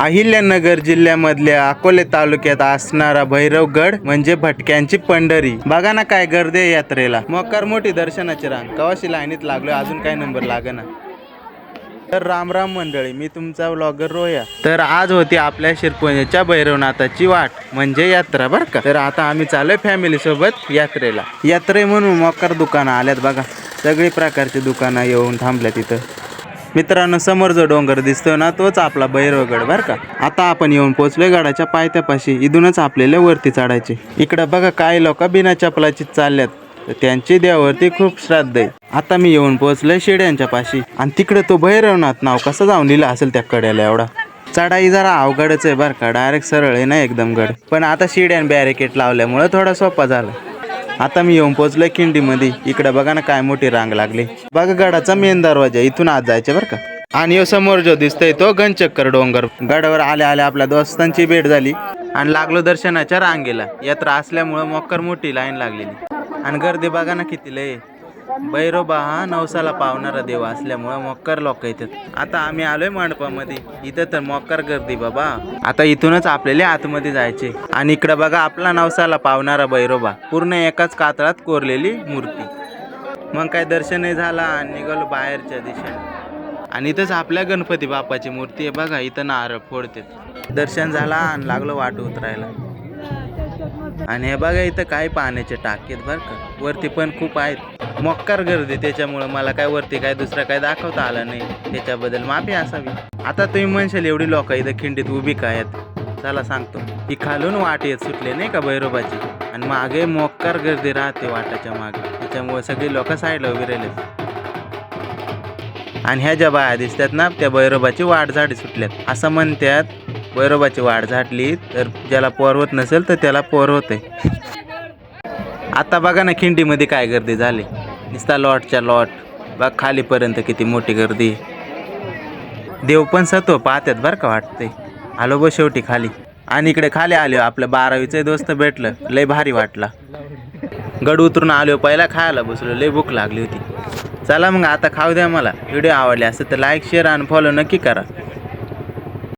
अहिल्यानगर जिल्ह्यामधल्या अकोले तालुक्यात असणारा भैरवगड म्हणजे भटक्यांची पंढरी. बघा ना काय गर्दी आहे यात्रेला. मकर मोठी दर्शनाची रांग. कवाशी लाईनीत लागलो अजून काय नंबर लागेना. तर राम राम मंडळी मी तुमचा व्लॉगर रोया. तर आज होती आपल्या शिरपुण्याच्या भैरवनाथाची वाट म्हणजे यात्रा बरं का. तर आता आम्ही चालू फॅमिली सोबत यात्रेला. यात्रे म्हणून मकर दुकानं आल्यात बघा. सगळी प्रकारची दुकानं येऊन थांबल्या तिथं मित्रांनो समोर जो डोंगर दिसतोय ना तोच आपला भैरवगड बरं का? आता आपण येऊन पोहोचलोय गडाच्या पायथ्यापाशी. इथूनच आपल्याला वरती चढायचे. इकडं बघा काही लोक बिना चपलाची चालल्यात. त्यांची देवावरती खूप श्राद्ध आहे. आता मी येऊन पोहोचलोय शिड्यांच्या पाशी. आणि तिकडे तो भैरवनाथ नाव कसं जाऊन लिहिलं असेल त्या कड्याला एवढा? चढाई जरा अवघडच आहे बरं का. डायरेक्ट सरळ आहे ना एकदम गड. पण आता शिड्यान बॅरिकेड लावल्यामुळे थोडा सोपा झाला. आता मी येऊन पोहोचलोय खिंडीमध्ये. इकडे बघा ना काय मोठी रांग लागली. बघा गडाचा मेन दरवाजा इथून आज जायचे बरं का. आणि यो समोर जो दिसतोय तो घनचक्कर डोंगर. गडावर आल्या आल्या आपल्या दोस्तांची भेट झाली. आणि लागलो दर्शनाच्या रांगेला. यात्रा असल्यामुळं मोकर मोठी लाईन लागलेली. आणि गर्दी बघा ना किती लय. भैरोबा हा नवसाला पावणारा देव असल्यामुळं मोक्कर लोक येतात आता आम्ही आलोय मंडपामध्ये. इथं तर मोक्कर गर्दी बाबा. आता इथूनच आपल्याला आतमध्ये जायचे. आणि इकडं बघा आपला नवसाला पावणारा भैरोबा. पूर्ण एकाच कातळात कोरलेली मूर्ती. मग काय दर्शनही झाला आणि निघालो बाहेरच्या दिशेने. आणि इथंच आपल्या गणपती बापाची मूर्ती आहे बघा इथं नारळ फोडते दर्शन झाला आणि लागलो वाट उतरायला. आणि हे बघा इथं काय पाण्याचे टाकेत बरं का. वरती पण खूप आहेत. मोक्कार गर्दी त्याच्यामुळं मला काय वरती काय दुसरं काय दाखवता आलं नाही. त्याच्याबद्दल माफी असावी. आता तुम्ही म्हणशाल एवढी लोक इथं खिंडीत उभी काय आहेत. चला सांगतो. ही खालून वाट येत सुटले नाही का भैरोबाची? आणि मागे मोक्कार गर्दी राहते वाटाच्या मागे. त्याच्यामुळे सगळी लोक साईडला उभी राहिले आणि ह्या ज्या बाया दिसतात ना त्या भैरोबाची वाट झाडी सुटल्यात. असं म्हणतात भैरोबाची वाट झाटली तर ज्याला पोर होत नसेल तर त्याला पोर होते आता बघा ना खिंडीमध्ये काय गर्दी झाली. नुसता लॉटच्या लॉट. बघ खालीपर्यंत किती मोठी गर्दी. देव पण सतो पाहत्यात बरं का वाटते आलो ब शेवटी खाली. आणि इकडे खाली आलो आपलं बारावीचं दोस्त भेटलं. लय भारी वाटला. गड उतरून आलो पहिला खायला बसलो लय भूक लागली होती. चला मग आता खाऊ द्या मला. व्हिडिओ आवडले असेल तर लाईक शेअर आणि फॉलो नक्की करा.